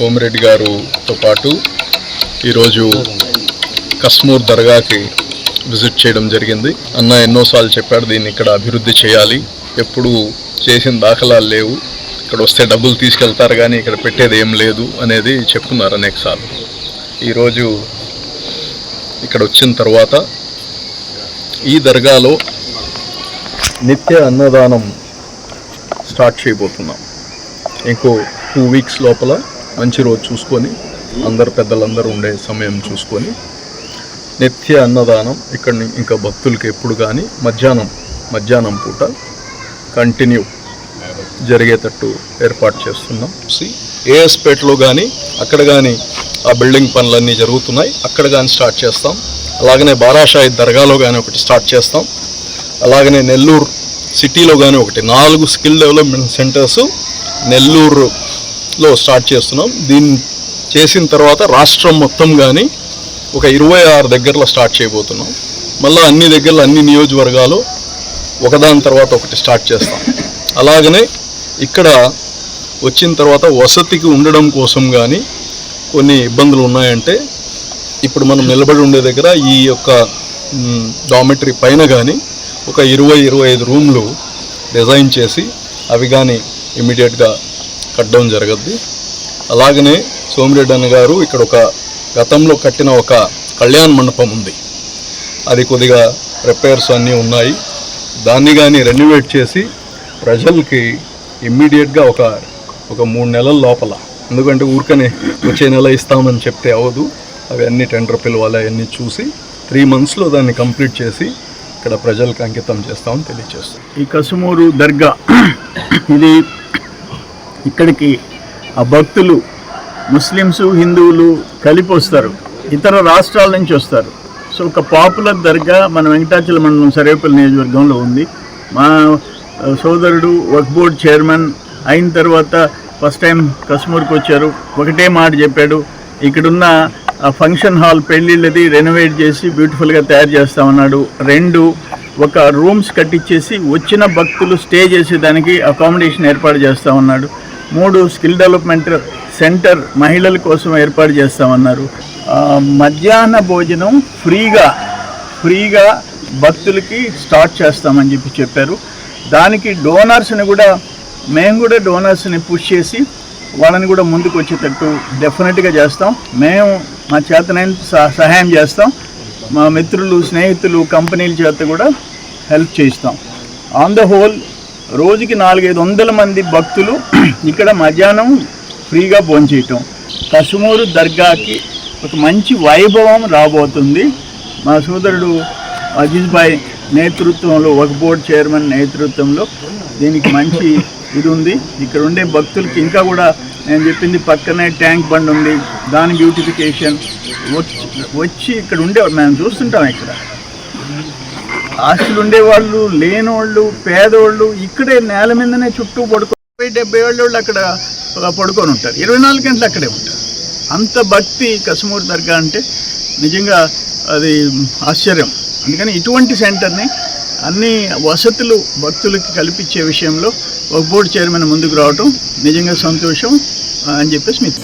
సోమిరెడ్డి గారుతో పాటు ఈరోజు కస్మూర్ దర్గాకి విజిట్ చేయడం జరిగింది. అన్న ఎన్నోసార్లు చెప్పాడు దీన్ని ఇక్కడ అభివృద్ధి చేయాలి. ఎప్పుడు చేసిన దాఖలాలు లేవు. ఇక్కడ వస్తే డబ్బులు తీసుకెళ్తారు కానీ ఇక్కడ పెట్టేది ఏం లేదు అనేది చెప్తున్నారు అనేకసార్లు. ఈరోజు ఇక్కడ వచ్చిన తర్వాత ఈ దర్గాలో నిత్య అన్నదానం స్టార్ట్ చేయబోతున్నాం. ఇంకో టూ వీక్స్ లోపల మంచి రోజు చూసుకొని అందరు పెద్దలందరూ ఉండే సమయం చూసుకొని నిత్య అన్నదానం ఇక్కడ ఇంకా భక్తులకి ఎప్పుడు కానీ మధ్యాహ్నం మధ్యాహ్నం పూట కంటిన్యూ జరిగేటట్టు ఏర్పాటు చేస్తున్నాం. సి ఏఎస్పేటలో కానీ అక్కడ కానీ ఆ బిల్డింగ్ పనులన్నీ జరుగుతున్నాయి. అక్కడ కానీ స్టార్ట్ చేస్తాం. అలాగనే బారాషాయి దర్గాలో కానీ ఒకటి స్టార్ట్ చేస్తాం. అలాగనే నెల్లూరు సిటీలో కానీ ఒకటి నాలుగు స్కిల్ డెవలప్మెంట్ సెంటర్స్ నెల్లూరు లో స్టార్ట్ చేస్తున్నాం. దీన్ని చేసిన తర్వాత రాష్ట్రం మొత్తం కానీ ఒక ఇరవై ఆరు దగ్గరలో స్టార్ట్ చేయబోతున్నాం. మళ్ళీ అన్ని దగ్గరలో అన్ని నియోజకవర్గాలు ఒకదాని తర్వాత ఒకటి స్టార్ట్ చేస్తాం. అలాగనే ఇక్కడ వచ్చిన తర్వాత వసతికి ఉండడం కోసం కానీ కొన్ని ఇబ్బందులు ఉన్నాయంటే ఇప్పుడు మనం నిలబడి ఉండే దగ్గర ఈ యొక్క డామెటరీ పైన కానీ ఒక ఇరవై ఇరవై ఐదు రూమ్లు డిజైన్ చేసి అవి కానీ ఇమీడియట్గా కట్టడం జరగద్ది. అలాగనే సోమిరెడ్డి అన్న గారు ఇక్కడ ఒక గతంలో కట్టిన ఒక కళ్యాణ మండపం ఉంది. అది కొద్దిగా రిపేర్స్ అన్నీ ఉన్నాయి. దాన్ని కానీ రెన్యువేట్ చేసి ప్రజలకి ఇమ్మీడియట్గా ఒక ఒక మూడు నెలల లోపల ఎందుకంటే ఊరికనే వచ్చే నెల ఇస్తామని చెప్తే అవ్వదు. అవి అన్ని టెండర్ పిలవాలి అవన్నీ చూసి త్రీ మంత్స్లో దాన్ని కంప్లీట్ చేసి ఇక్కడ ప్రజలకు అంకితం చేస్తామని తెలియజేస్తాం. ఈ కసుమూరు దర్గా ఇది ఇక్కడికి ఆ భక్తులు ముస్లిమ్స్ హిందువులు కలిపి వస్తారు. ఇతర రాష్ట్రాల నుంచి వస్తారు. సో ఒక పాపులర్ దర్గా మన వెంకటాచల మండలం సరేపల్లి నియోజకవర్గంలో ఉంది. మా సోదరుడు వర్క్ బోర్డ్ చైర్మన్ అయిన తర్వాత ఫస్ట్ టైం కశ్మూర్కి వచ్చారు. ఒకటే మాట చెప్పాడు. ఇక్కడున్న ఆ ఫంక్షన్ హాల్ పెళ్ళిళ్ళది రెనోవేట్ చేసి బ్యూటిఫుల్గా తయారు చేస్తామన్నాడు. రెండు ఒక రూమ్స్ కట్టించేసి వచ్చిన భక్తులు స్టే చేసేదానికి అకామిడేషన్ ఏర్పాటు చేస్తామన్నాడు. మూడు స్కిల్ డెవలప్మెంట్ సెంటర్ మహిళల కోసం ఏర్పాటు చేస్తామన్నారు. మధ్యాహ్న భోజనం ఫ్రీగా ఫ్రీగా భక్తులకి స్టార్ట్ చేస్తామని చెప్పి చెప్పారు. దానికి డోనర్స్ని కూడా మేము కూడా డోనర్స్ని పుష్ చేసి వాళ్ళని కూడా ముందుకు వచ్చేటట్టు డెఫినెట్గా చేస్తాం. మేము మా చేతనైన సహ- సహాయం చేస్తాం. మా మిత్రులు స్నేహితులు కంపెనీల చేత కూడా హెల్ప్ చేయిస్తాం. ఆన్ ద హోల్ రోజుకి నాలుగైదు వందల మంది భక్తులు ఇక్కడ మధ్యాహ్నం ఫ్రీగా భోంచేయటం కసుమూరు దర్గాకి ఒక మంచి వైభవం రాబోతుంది. మా సోదరుడు అజీజ్ భాయ్ నేతృత్వంలో ఒక బోర్డ్ చైర్మన్ నేతృత్వంలో దీనికి మంచి ఇది ఉంది. ఇక్కడ ఉండే భక్తులకి ఇంకా కూడా నేను చెప్పింది పక్కనే ట్యాంక్ బండ్ ఉంది. దాని బ్యూటిఫికేషన్ వచ్చి వచ్చి ఇక్కడ ఉండే మేము చూస్తుంటాం ఇక్కడ. ఆస్తులు ఉండేవాళ్ళు లేనోళ్ళు పేదోళ్ళు ఇక్కడే నేల మీదనే చుట్టూ పడుకో డెబ్బై ఏళ్ళు వాళ్ళు అక్కడ పడుకొని ఉంటారు. ఇరవై నాలుగు గంటలు అక్కడే ఉంటారు. అంత భక్తి కసుమూరు దర్గా అంటే నిజంగా అది ఆశ్చర్యం. అందుకని ఇటువంటి సెంటర్ని అన్ని వసతులు భక్తులకి కల్పించే విషయంలో ఒక బోర్డు చైర్మన్ ముందుకు రావటం నిజంగా సంతోషం అని చెప్పేసి మీకు